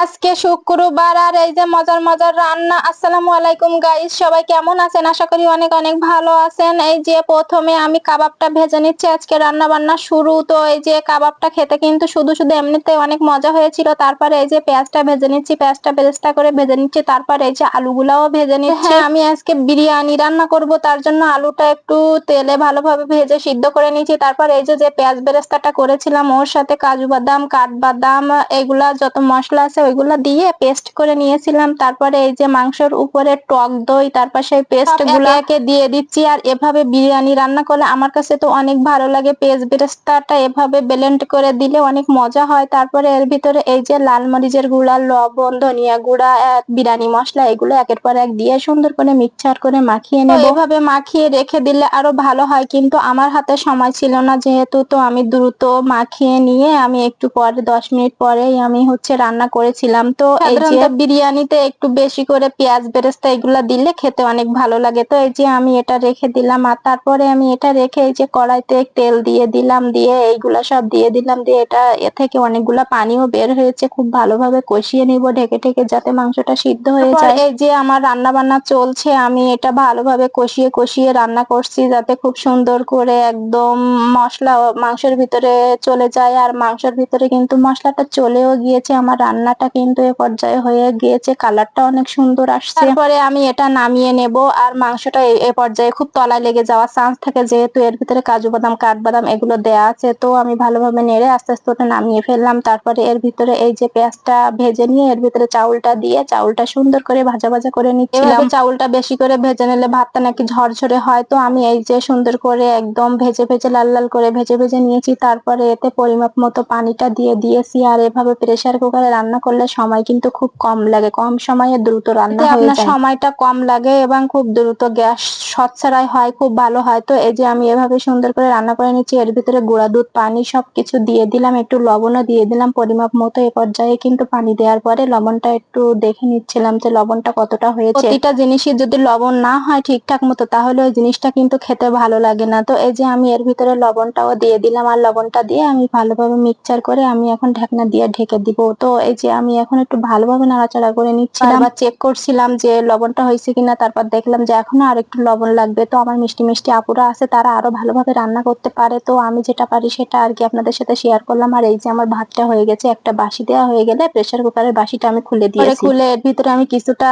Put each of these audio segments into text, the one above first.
আজকে শুক্রবার আর এই যে মজার মজার রান্না। আসসালামু আলাইকুম গাইস সবাই কেমন আছেন? আশা করি অনেক অনেক ভালো আছেন। এই যে প্রথমে আমি কাবাবটা ভেজে নিচ্ছি আজকে রান্না বান্না শুরু। তো এই যে কাবাবটা খেতে কিন্তু শুধু শুধু এমনিতে অনেক মজা হয়েছিল। তারপরে এই যে পেঁয়াজটা ভেজে নিচ্ছি পেঁয়াজটা বেরেস্তা করে ভেজে নিচ্ছি। তারপরে এই যে আলুগুলাও ভেজে নিচ্ছি। হ্যাঁ। আমি আজকে বিরিয়ানি রান্না করব তার জন্য আলুটা একটু তেলে ভালোভাবে ভেজে সিদ্ধ করে নিচ্ছি। তারপর এই যে যে পেঁয়াজ বেরেস্তাটা করেছিলাম ওর সাথে কাজু বাদাম কাঠবাদাম এগুলা যত মশলা আছে ওইগুলা দিয়ে পেস্ট করে নিয়েছিলাম। তারপরে এই যে মাংসের উপরে টক দই তারপর সেই পেস্ট গুলাকে দিয়ে দিচ্ছি। আর এভাবে বিরিয়ানি রান্না করলে আমার কাছে তো অনেক ভালো লাগে। পেস্ট বেরেস্তাটা এভাবে ব্লেন্ড করে দিলে অনেক মজা হয়। তারপরে এর ভিতরে এই যে লাল মরিচের গুঁড়া লবণ ধনিয়া গুঁড়া বিরিয়ানি মশলা এগুলো একের পর এক দিয়ে সুন্দর করে মিক্সচার করে মাখিয়ে নেব। এভাবে মাখিয়ে রেখে দিলে আরও ভালো হয়। কিন্তু আমার হাতে সময় ছিল না। যেহেতু তো আমি দ্রুত মাখিয়ে নিয়ে আমি একটু পরে দশ মিনিট পরেই আমি হচ্ছে রান্না করেছিলাম। তো এই যে বিরিয়ানিতে একটু বেশি করে পেঁয়াজ বেরেস্তা এগুলা দিলে খেতে অনেক ভালো লাগে। তো এই যে আমি এটা রেখে দিলাম আর তারপরে আমি এটা রেখে এই যে কড়াইতে তেল দিয়ে দিলাম দিয়ে এইগুলা সব দিয়ে দিলাম দিয়ে এটা এ থেকে অনেকগুলা পানিও বের হয়েছে। খুব ভালোভাবে কষিয়ে নিব ঢেকে ঢেকে যাতে মাংসটা সিদ্ধ হয়ে যায়। এই যে আমার রান্না বান্না চলছে আমি এটা ভালোভাবে কষিয়ে কষিয়ে রান্না করছি যাতে খুব সুন্দর করে একদম মশলা মাংসের ভিতরে চলে যায়। আর মাংসের ভিতরে কিন্তু মশলাটা চলেও গিয়েছে। আমার রান্নাটা কিন্তু এ পর্যায়ে হয়ে গিয়েছে, কালারটা অনেক সুন্দর আসছে। তারপরে আমি এটা নামিয়ে নেব আর মাংসটা এ পর্যায়ে খুব তলায় লেগে যাওয়ার চান্স থাকে যেহেতু এর ভিতরে কাজু বাদাম কাঠবাদাম এগুলো দেয়া আছে, তো আমি ভালোভাবে নেড়ে আস্তে আস্তে ওটা নামিয়ে ফেললাম। তারপরে এর ভিতরে এই যে পেঁয়াজটা ভেজে নিয়ে এর ভিতরে চাউলটা দিয়ে চাউলটা সুন্দর করে ভাজা ভাজা করে নিচ্ছিলাম। চাউলটা বেশি করে ভেজে নিলে ভাতটা নাকি ঝরঝরে হয়, তো আমি এই যে সুন্দর করে একদম ভেজে ভেজে লাল লাল করে ভেজে ভেজে নিয়েছি। তারপরে এতে পরিমাপ মতো পানিটা দিয়ে দিয়েছি আর এভাবে প্রেসার কুকারে রান্না করলে সময় কিন্তু খুব কম লাগে কম সময়ে দ্রুত রান্না হয়ে যায়। সময়টা কম লাগে এবং খুব দ্রুত গ্যাস সচ্ছাড়াই হয় খুব ভালো হয়। তো এই যে আমি এভাবে সুন্দর করে রান্না করে নিচ্ছি এর ভিতরে গুঁড়া দুধ পানি সবকিছু দিয়ে দিলাম একটু লবণও দিয়ে দিলাম পরিমাপ মতো। এ পর্যায়ে কিন্তু পানি দেওয়ার পরে লবণটা একটু দেখে নিচ্ছিলাম যে লবণটা কতটা হয়েছে। প্রতিটা জিনিসই যদি লবণ না হয় ঠিকঠাক মতো তাহলে ওই জিনিসটা কিন্তু খেতে ভালো লাগে না। তো এই যে আমি এর ভিতরে লবণটাও দিয়ে দিলাম আর লবণটা দিয়ে আমি ভালোভাবে মিক্সচার করে আমি এখন ঢাকনা দিয়ে ঢেকে দিব। তো এই যে আমি এখন একটু ভালোভাবে নাড়াচাড়া করে নিচ্ছিলাম। বা চেক করছিলাম যে লবণটা হয়েছে কিনা তারপর দেখলাম যে এখনও আর একটু লবণ লাগবে। তো আমার মিষ্টি মিষ্টি আপুরা আছে তারা আরও ভালোভাবে রান্না করতে পারে। তো আমি যেটা পারি সেটা আর কি আপনাদের সাথে শেয়ার করলাম। আর এই যে আমার ভাতটা হয়ে গেছে একটা বাসি দেওয়া হয়ে গেলে প্রেসার কুকারের বাসিটা আমি খুলে দিয়ে খুলে এর ভিতরে আমি কিছুটা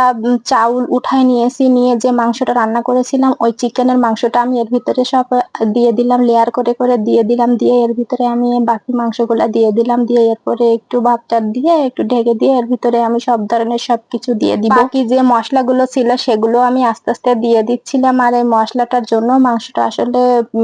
চাউল উঠায় নিয়েছি নিয়ে যে মাংসটা রান্না করেছিলাম ওই চিকেনের মাংসটা আমি এর ভিতরে সব দিয়ে দিলাম লেয়ার করে করে দিয়ে দিলাম দিয়ে এর ভিতরে আমি বাকি মাংসগুলা দিয়ে দিলাম দিয়ে এরপরে একটু ভাতটা দিয়ে একটু ঢেকে দিয়ে এর ভিতরে আমি সব ধরনের সবকিছু দিয়ে দিব। বাকি যে মশলাগুলো ছিল সেগুলো আমি আস্তে আস্তে দিয়ে দিচ্ছিলাম আর এই মশলাটার জন্য মাংসটা আসলে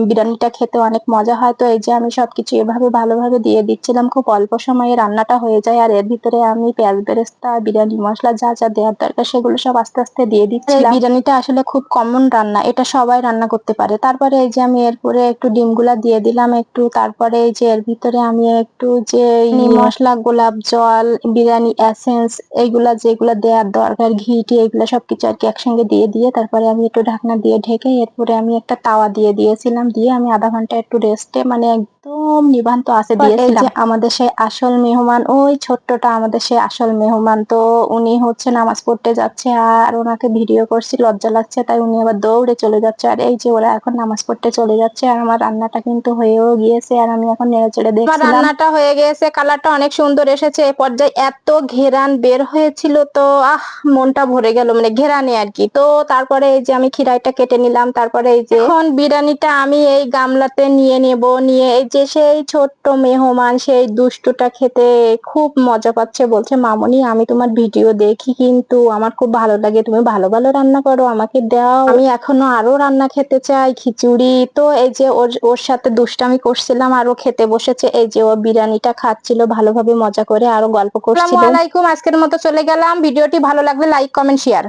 বিরিয়ানিটা খেতে অনেক মজা হয়। তো এই যে আমি সবকিছু এভাবে ভালোভাবে দিয়ে দিচ্ছিলাম খুব অল্প সময়ে রান্নাটা হয়ে যায় আর এর ভিতরে আমি পেঁয়াজ বেরেস্তা বিরিয়ানি মশলা যা যা দেওয়ার দরকার সেগুলো সব আস্তে আস্তে দিয়ে দিচ্ছিলাম। বিরিয়ানিটা আসলে খুব কমন রান্না এটা সবাই রান্না করতে পারে। তারপরে এই যে আমি এরপরে একটু ডিমগুলা দিয়ে দিলাম একটু তারপরে এই যে এর ভিতরে আমি একটু যে মশলা গোলাপ জল বিরিয়ানি এসেন্স এইগুলা যেগুলা দেওয়ার দরকার ঘি টি এগুলো সবকিছু আর কি একসঙ্গে দিয়ে দিয়ে তারপরে আমি একটু ঢাকনা দিয়ে ঢেকে এরপরে আমি একটা তাওয়া দিয়ে দিয়েছিলাম দিয়ে আমি আধা ঘণ্টা একটু রেস্টে মানে একদম নিবান্ত আছে দিয়েছিলাম। আমাদের সেই আসল মেহমান ওই ছোট্টটা আমাদের সেই আসল মেহমান তো উনি হচ্ছে নামাজ পড়তে যাচ্ছে আর ওনাকে ভিডিও করছি লজ্জা লাগছে তাই উনি আবার দৌড়ে চলে যাচ্ছে। আর এই যে ওরা এখন নামাজ পড়তে চলে যাচ্ছে আর আমার রান্নাটা কিন্তু হয়েও গিয়েছে আর আমি এখন নেড়ে চেড়ে দেখছি রান্নাটা হয়ে গিয়েছে কালারটা অনেক সুন্দর এসেছে এ পর্যায়ে এত ঘেরান বের হয়েছিল তো, আহ, মনটা ভরে গেল মানে ঘেরানে আর কি। তো তারপরে এই যে আমি খিরাইটা কেটে নিলাম, তারপরে এই যে এখন বিরিয়ানিটা আমি এই গামলাতে নিয়ে নেব, নিয়ে এই যে সেই ছোট্ট মেহমান, সেই দুষ্টুটা খেতে খুব মজা পাচ্ছে, বলছে, মামনি, আমি তোমার ভিডিও দেখি কিন্তু আমার খুব ভালো লাগে, তুমি ভালো ভালো রান্না করো, আমাকে দাও। আমি এখনও আরও রান্না খেতে চাই, খিচুড়ি। তো এই যে ওর ওর সাথে দুষ্টামি করছিলাম আরও খেতে বসেছে, এই যে ও বিরিয়ানিটা খাচ্ছিল, ভালোভাবে মজা করে আরও গল্প করছিল আলাইকুম আজকের মতো চলে গেলাম। ভিডিওটি ভালো লাগলে লাইক কমেন্ট শেয়ার